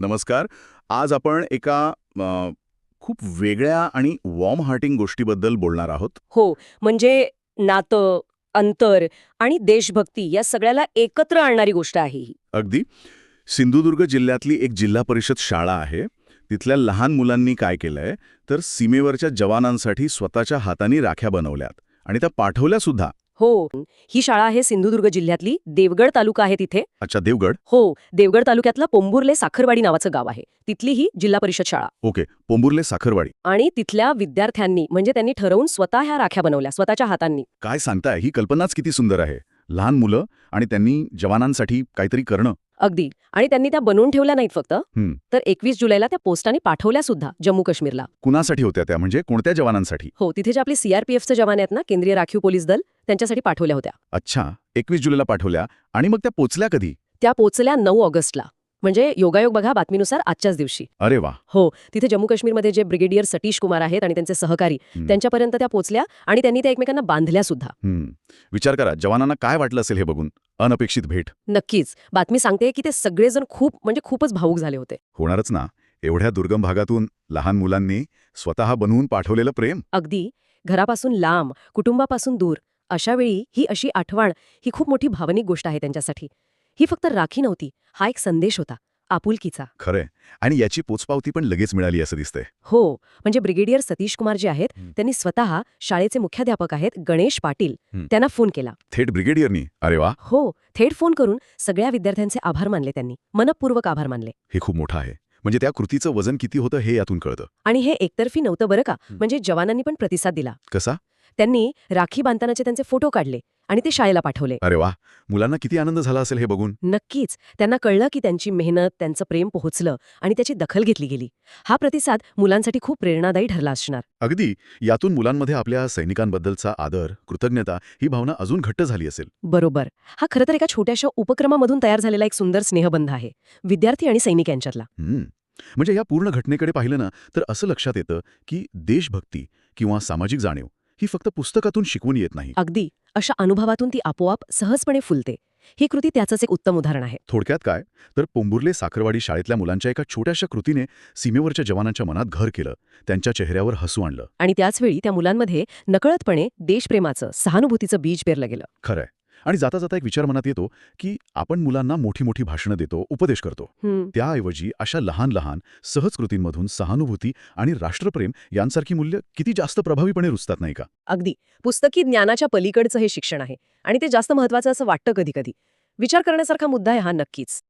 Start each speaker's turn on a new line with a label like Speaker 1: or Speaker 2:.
Speaker 1: नमस्कार. आज आपण एका खूप वेगळ्या आणि वॉर्म हार्टिंग गोष्टीबद्दल बोलणार आहोत.
Speaker 2: हो म्हणजे नातं अंतर आणि देशभक्ती या सगळ्याला एकत्र आणणारी गोष्ट आहे ही.
Speaker 1: अगदी. सिंधुदुर्ग जिल्ह्यातली एक जिल्हा परिषद शाळा आहे. तिथल्या लहान मुलांनी काय केलंय? तर सीमेवरच्या जवानांसाठी स्वतःच्या हातांनी राख्या बनवल्यात आणि त्या पाठवल्या सुद्धा.
Speaker 2: हो. ही शाळा आहे सिंधुदुर्ग जिल्ह्यातली. देवगड तालुका आहे तिथे.
Speaker 1: अच्छा देवगड?
Speaker 2: हो. देवगड तालुक्यातला पोंभुर्ले साखरवाडी नावाचं गाव आहे. तिथली ही जिल्हा परिषद शाळा.
Speaker 1: ओके. पोंबुर्ले साखरवाडी.
Speaker 2: आणि तिथल्या विद्यार्थ्यांनी म्हणजे त्यांनी ठरवून स्वतः ह्या राख्या बनवल्या स्वतःच्या हातांनी.
Speaker 1: काय सांगताय? ही कल्पनाच किती सुंदर आहे. लहान मुलं आणि त्यांनी जवानांसाठी काहीतरी करणं.
Speaker 2: अगदी. आणि त्यांनी त्या बनवून ठेवल्या नाहीत फक्त.
Speaker 1: हं.
Speaker 2: तर एकवीस जुलैला त्या पोस्टाने पाठवल्या सुद्धा जम्मू काश्मीरला.
Speaker 1: कुणासाठी होत्या त्या? म्हणजे कोणत्या जवानांसाठी?
Speaker 2: हो तिथे जे आपले सीआरपीएफचे जवान आहेत ना केंद्रीय राखीव पोलीस दल त्यांच्यासाठी पाठवल्या होत्या.
Speaker 1: अच्छा. एकवीस जुलैला पाठवल्या. आणि मग त्या पोचल्या कधी?
Speaker 2: त्या पोचल्या नऊ ऑगस्टला. म्हणजे योगायोग बघा बातमीनुसार आजच्याच दिवशी.
Speaker 1: अरे वा.
Speaker 2: हो तिथे जम्मू काश्मीरमध्ये जे ब्रिगेडियर सतीश कुमार आहेत आणि त्यांचे सहकारी. त्यांच्यापर्यंत त्या पोचल्या आणि त्यांनी त्या एकमेकांना बांधल्या सुद्धा.
Speaker 1: विचार करा जवानांना काय वाटलं असेल हे बघून? अनपेक्षित भेट.
Speaker 2: नक्कीच. बातमी सांगते की ते सगळेजण खूप म्हणजे खूपच भावूक झाले होते.
Speaker 1: होणारच ना. एवढ्या दुर्गम भागातून लहान मुलांनी स्वतः बनवून पाठवलेलं प्रेम.
Speaker 2: अगदी. घरापासून लांब कुटुंबापासून दूर अशा वेळी ही अशी आठवण ही खूप मोठी भावनिक गोष्ट आहे त्यांच्यासाठी. ही फक्त राखी नव्हती हा एक संदेश होता आपुलकीचा.
Speaker 1: खरंय. आणि याची पोचपावती पण लगेच मिळाली असं दिसतंय.
Speaker 2: हो म्हणजे ब्रिगेडियर सतीश कुमार जे आहेत. त्यांनी स्वतः शाळेचे मुख्याध्यापक आहेत गणेश पाटील. त्यांना फोन केला.
Speaker 1: थेट ब्रिगेडियरनी? अरे वा.
Speaker 2: हो थेट फोन करून सगळ्या विद्यार्थ्यांचे आभार मानले त्यांनी मनपूर्वक आभार मानले.
Speaker 1: हे खूप मोठं आहे. म्हणजे त्या कृतीचं वजन किती होतं हे यातून कळतं.
Speaker 2: आणि हे एकतर्फी नव्हतं बरं का. म्हणजे जवानांनी पण प्रतिसाद दिला.
Speaker 1: कसा?
Speaker 2: त्यांनी राखी बांधतानाचे त्यांचे फोटो काढले. आणि ते शाळेला पाठवले.
Speaker 1: अरे वा मुलांना किती आनंद झाला असेल हे बघून.
Speaker 2: नक्कीच त्यांना कळलं की त्यांची मेहनत त्यांचं प्रेम पोहोचलं आणि त्याची दखल घेतली गेली. हा प्रतिसाद मुलांसाठी खूप प्रेरणादायी ठरला असणार.
Speaker 1: अगदी यातून मुलांमध्ये आपल्या सैनिकांबद्दलचा आदर कृतज्ञता ही भावना अजून घट्ट झाली असेल.
Speaker 2: बरोबर. हा खरं तर एका छोट्याशा उपक्रमामधून तयार झालेला एक सुंदर स्नेहबंध आहे विद्यार्थी आणि सैनिक यांच्यातला.
Speaker 1: म्हणजे या पूर्ण घटनेकडे पाहिलं ना तर असं लक्षात येतं की देशभक्ती किंवा सामाजिक जाणीव ही फक्त पुस्तकातून शिकवून येत नाही.
Speaker 2: अगदी. अशा अनुभवातून ती आपोआप सहजपणे फुलते. ही कृती त्याचंच एक उत्तम उदाहरण आहे.
Speaker 1: थोडक्यात काय? तर पोंबुर्ले साखरवाडी शाळेतल्या मुलांच्या एका छोट्याशा कृतीने सीमेवरच्या जवानांच्या मनात घर केलं. त्यांच्या चेहऱ्यावर हसू आणलं.
Speaker 2: आणि त्याचवेळी त्या मुलांमध्ये नकळतपणे देशप्रेमाचं सहानुभूतीचं बीज पेरलं गेलं.
Speaker 1: खरंय. आणि जाता जाता एक विचार मनात येतो की आपण मुलांना मोठी मोठी भाषणं देतो उपदेश करतो. त्याऐवजी अशा लहान लहान सहज कृतींमधून सहानुभूती आणि राष्ट्रप्रेम यांसारखी मूल्य किती जास्त प्रभावीपणे रुजतात नाही का?
Speaker 2: अगदी. पुस्तकी ज्ञानाच्या पलीकडचं हे शिक्षण आहे आणि ते जास्त महत्वाचं असं वाटतं कधी कधी विचार करण्यासारखा मुद्दा आहे हा नक्कीच.